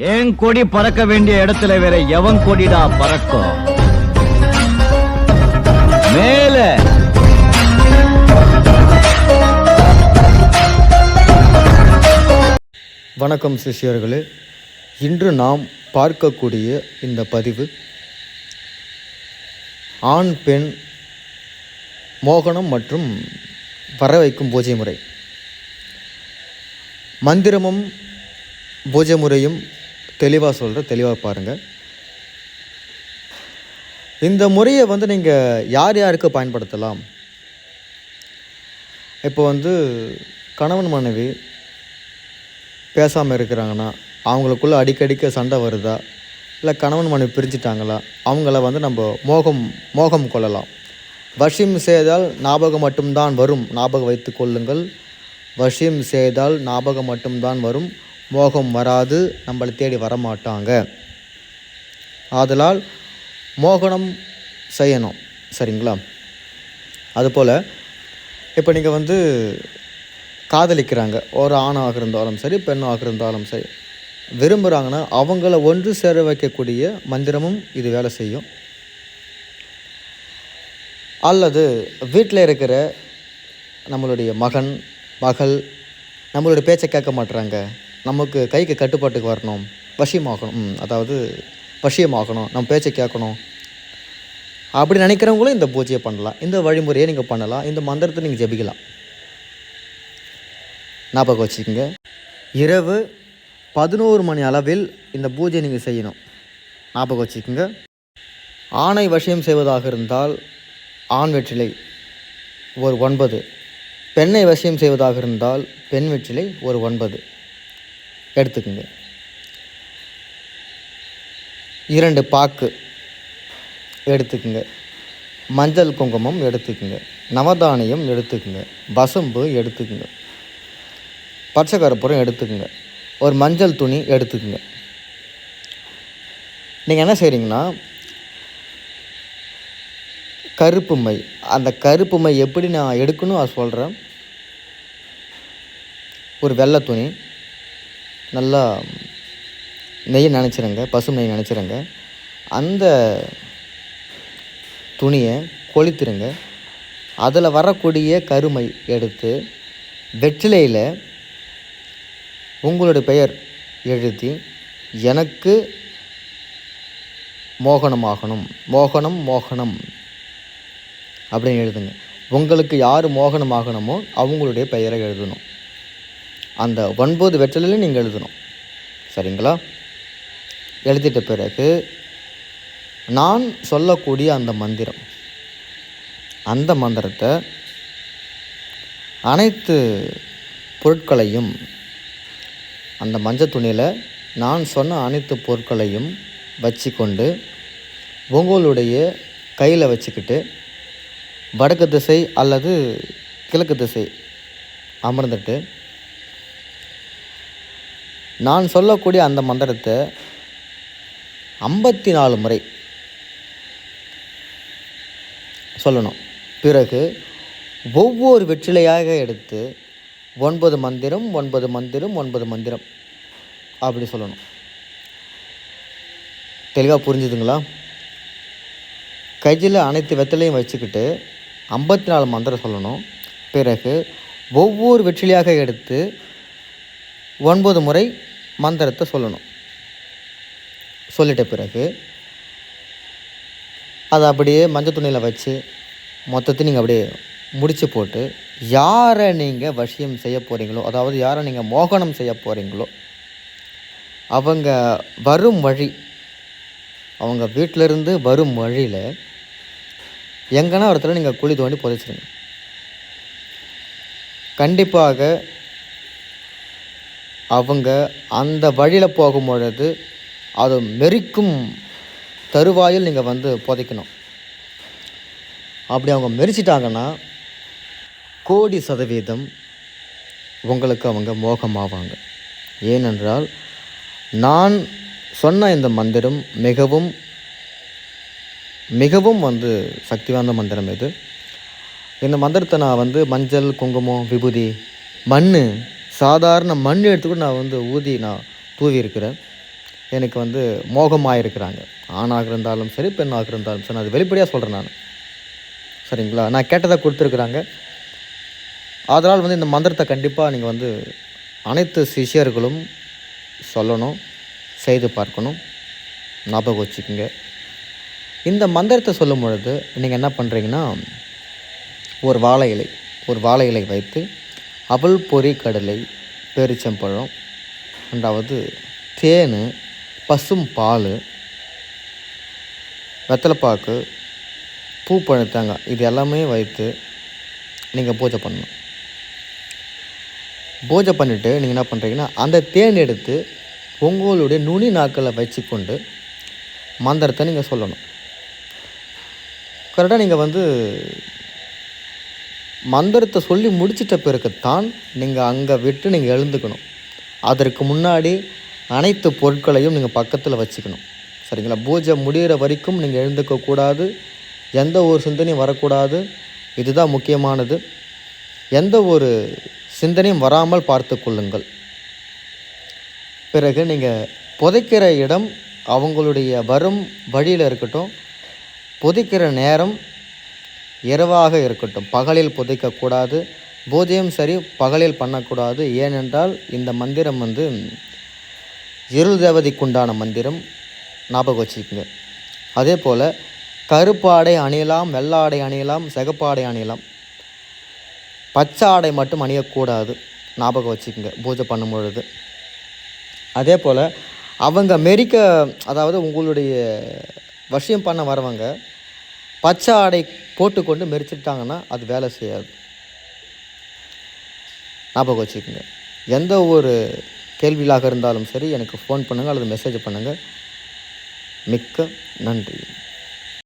என் கொடி பறக்க வேண்டிய இடத்துல வேற எவன் கொடிடா பறக்கும்? மேல. வணக்கம் சிஷியர்களே. இன்று நாம் பார்க்கக்கூடிய இந்த பதிவு ஆண் பெண் மோகனம் மற்றும் வர வைக்கும் பூஜை முறை. மந்திரமும் பூஜை முறையும் தெளிவாக சொல்கிற தெளிவாக பாருங்கள் இந்த முறையை வந்து நீங்கள் யார் யாருக்கு பயன்படுத்தலாம்? இப்போ வந்து கணவன் மனைவி பேசாமல் இருக்கிறாங்கன்னா அவங்களுக்குள்ளே அடிக்கடிக்க சண்டை வருதா? இல்லை கணவன் மனைவி பிரிஞ்சிட்டாங்களா? அவங்கள வந்து நம்ம மோகம் மோகம் கொள்ளலாம். வஷிம் செய்தால் ஞாபகம் மட்டும்தான் வரும். ஞாபகம் வைத்து கொள்ளுங்கள். வஷிம் செய்தால் ஞாபகம் மட்டும்தான் வரும். மோகம் வராது நம்மளை தேடி வரமாட்டாங்க. ஆதலால் மோகனம் செய்யணும். சரிங்களா? அதுபோல் இப்போ நீங்கள் வந்து காதலிக்கிறாங்க. ஒரு ஆணாக இருந்தாலும் சரி பெண்ணாக இருந்தாலும் சரி. விரும்புகிறாங்கன்னா அவங்கள ஒன்று சேர வைக்கக்கூடிய மந்திரமும் இது வேலை செய்யும். அல்லது வீட்டில் இருக்கிற நம்மளுடைய மகன் மகள் நம்மளுடைய பேச்சை கேட்க மாட்டுறாங்க நமக்கு கைக்கு கட்டுப்பாட்டுக்கு வரணும். வசியமாகணும் ம், அதாவது வசியமாகணும் நம்ம பேச்சை கேட்கணும். அப்படி நினைக்கிறவங்களும் இந்த பூஜையை பண்ணலாம். இந்த வழிமுறையை நீங்கள் பண்ணலாம். இந்த மந்திரத்தை நீங்கள் ஜெபிக்கலாம். ஞாபகம் வச்சுக்கோங்க. இரவு பதினோரு மணி அளவில் இந்த பூஜை நீங்கள் செய்யணும். ஞாபகம் வச்சுக்கோங்க. ஆணை வசியம் செய்வதாக இருந்தால் ஆண் வெற்றிலை ஒரு ஒன்பது. பெண்ணை வசியம் செய்வதாக இருந்தால் பெண் வெற்றிலை ஒரு ஒன்பது. எடுத்துக்கோங்க. இரண்டு பாக்கு எடுத்துக்கோங்க. மஞ்சள் குங்குமம் எடுத்துக்கோங்க. நவதானியம் எடுத்துக்கோங்க. பசும்பு எடுத்துக்கோங்க. பச்சை கற்பூரம் எடுத்துக்கோங்க. ஒரு மஞ்சள் துணி எடுத்துக்கோங்க. நீங்கள் என்ன செய்கிறீங்கன்னா கருப்பு மை. அந்த கருப்பு மை எப்படி நான் எடுக்கணும் அதை சொல்கிறேன் ஒரு வெள்ளை துணி. நல்லா நெய் நினச்சிருங்க பசு நெய் நினச்சிருங்க. அந்த துணியை கொளுத்திருங்க. அதில் வரக்கூடிய கருமை எடுத்து வெற்றிலையில் உங்களுடைய பெயர் எழுதி எனக்கு மோகனமாகணும் மோகனம் மோகனம் அப்படின்னு எழுதுங்க. உங்களுக்கு யார் மோகனமாகணுமோ அவங்களுடைய பெயரை எழுதணும். அந்த ஒன்பது வெற்றிலையும் நீங்கள் எழுதணும். சரிங்களா? எழுதிட்ட பிறகு நான் சொல்லக்கூடிய அந்த மந்திரம். அந்த மந்திரத்தை அனைத்து பொருட்களையும் அந்த மஞ்சள் துணியில் நான் சொன்ன அனைத்து பொருட்களையும் வச்சுக்கொண்டு உங்களுடைய கையில் வச்சுக்கிட்டு வடக்கு திசை அல்லது கிழக்கு திசை அமர்ந்துட்டு நான் சொல்லக்கூடிய அந்த மந்திரத்தை ஐம்பத்தி நாலு முறை சொல்லணும். பிறகு ஒவ்வொரு வெற்றிலையாக எடுத்து ஒன்பது மந்திரம் ஒன்பது மந்திரம் ஒன்பது மந்திரம் அப்படி சொல்லணும். தெளிவாக புரிஞ்சுதுங்களா? கையில் அனைத்து வெத்தலையும் வச்சுக்கிட்டு ஐம்பத்தி நாலு மந்திரம் சொல்லணும். பிறகு ஒவ்வொரு வெற்றிலையாக எடுத்து ஒன்பது முறை மந்திரத்தை சொல்லணும். சொல்லிட்ட பிறகு அதை அப்படியே மஞ்சள் துணியில் வச்சு மொத்தத்தையும் நீங்கள் அப்படியே முடிச்சு போட்டு யாரை நீங்கள் வசியம் செய்ய போகிறீங்களோ அதாவது யாரை நீங்கள் மோகனம் செய்ய போகிறீங்களோ அவங்க வரும் வழி அவங்க வீட்டிலேருந்து வரும் வழியில் எங்கன்னா இடத்துல நீங்கள் குழி தோண்டி புதைச்சிருங்க. கண்டிப்பாக அவங்க அந்த வழியில் போகும் பொழுது அது மெரிக்கும் தருவாயில் நீங்கள் வந்து புதைக்கணும். அப்படி அவங்க மெரிச்சிட்டாங்கன்னா கோடி சதவீதம் உங்களுக்கு அவங்க மோகமாவாங்க. ஏனென்றால் நான் சொன்ன இந்த மந்திரம் மிகவும் மிகவும் வந்து சக்தி வாய்ந்த மந்திரம் இது. இந்த மந்திரத்தை நான் வந்து மஞ்சள் குங்குமம் விபூதி மண் சாதாரண மண் எடுத்து கூட நான் வந்து ஊதி நான் தூவி இருக்கிறேன் எனக்கு வந்து மோகமாக இருக்கிறாங்க ஆணாக இருந்தாலும் சரி பெண்ணாக இருந்தாலும் சரி நான் அது வெளிப்படையாக சொல்கிறேன் நான். சரிங்களா? நான் கேட்டதை கொடுத்துருக்குறாங்க. அதனால் வந்து இந்த மந்திரத்தை கண்டிப்பாக நீங்கள் வந்து அனைத்து சிஷ்யர்களும் சொல்லணும் செய்து பார்க்கணும். ஞாபகம் வச்சுக்கோங்க. இந்த மந்திரத்தை சொல்லும் பொழுது நீங்கள் என்ன பண்ணுறீங்கன்னா ஒரு வாழை இலை ஒரு வாழை இலை வைத்து அவல் பொரி கடலை பேரிச்சம்பழம் ரெண்டாவது தேன் பசும் பால் வெத்தலைப்பாக்கு பூ பழுத்தாங்காய் இது எல்லாமே வைத்து நீங்கள் பூஜை பண்ணணும். பூஜை பண்ணிவிட்டு நீங்கள் என்ன பண்ணுறீங்கன்னா அந்த தேன் எடுத்து உங்களுடைய நுனி நாக்களை வச்சுக்கொண்டு மந்திரத்தை நீங்கள் சொல்லணும். கரெக்டாக நீங்கள் வந்து மந்திரத்தை சொல்லி முடிச்சிட்ட பிறகுத்தான் நீங்கள் அங்கே விட்டு நீங்கள் எழுந்துக்கணும். அதற்கு முன்னாடி அனைத்து பொருட்களையும் நீங்கள் பக்கத்தில் வச்சுக்கணும். சரிங்களா? பூஜை முடிகிற வரைக்கும் நீங்கள் எழுந்துக்கக்கூடாது எந்த ஒரு சிந்தனையும் வரக்கூடாது. இதுதான் முக்கியமானது. எந்த ஒரு சிந்தனையும் வராமல் பார்த்து கொள்ளுங்கள். பிறகு நீங்கள் புதைக்கிற இடம் அவங்களுடைய வரும் வழியில் இருக்கட்டும். புதைக்கிற நேரம் இரவாக இருக்கட்டும். பகலில் புதைக்கக்கூடாது. பூஜையும் சரி பகலில் பண்ணக்கூடாது. ஏனென்றால் இந்த மந்திரம் வந்து இருள் தேவதைக்குண்டான மந்திரம். ஞாபகம் வச்சுக்கோங்க. அதே போல் கருப்பாடை அணியலாம் வெள்ளாடை அணியலாம் சிகப்பாடை அணியலாம். பச்சை ஆடை மட்டும் அணியக்கூடாது. ஞாபகம் வச்சுக்கோங்க பூஜை பண்ணும் பொழுது அதே போல் அவங்க மெரிக்க அதாவது உங்களுடைய வசியம் பண்ண வரவங்க பச்சை ஆடை போட்டுக்கொண்டு மெரிச்சிட்டாங்கன்னா அது வேலை செய்யாது. ஞாபகம் வச்சுக்கோங்க. எந்த ஒரு கேள்விகளாக இருந்தாலும் சரி எனக்கு ஃபோன் பண்ணுங்கள் அல்லது மெசேஜ் பண்ணுங்கள் மிக்க நன்றி.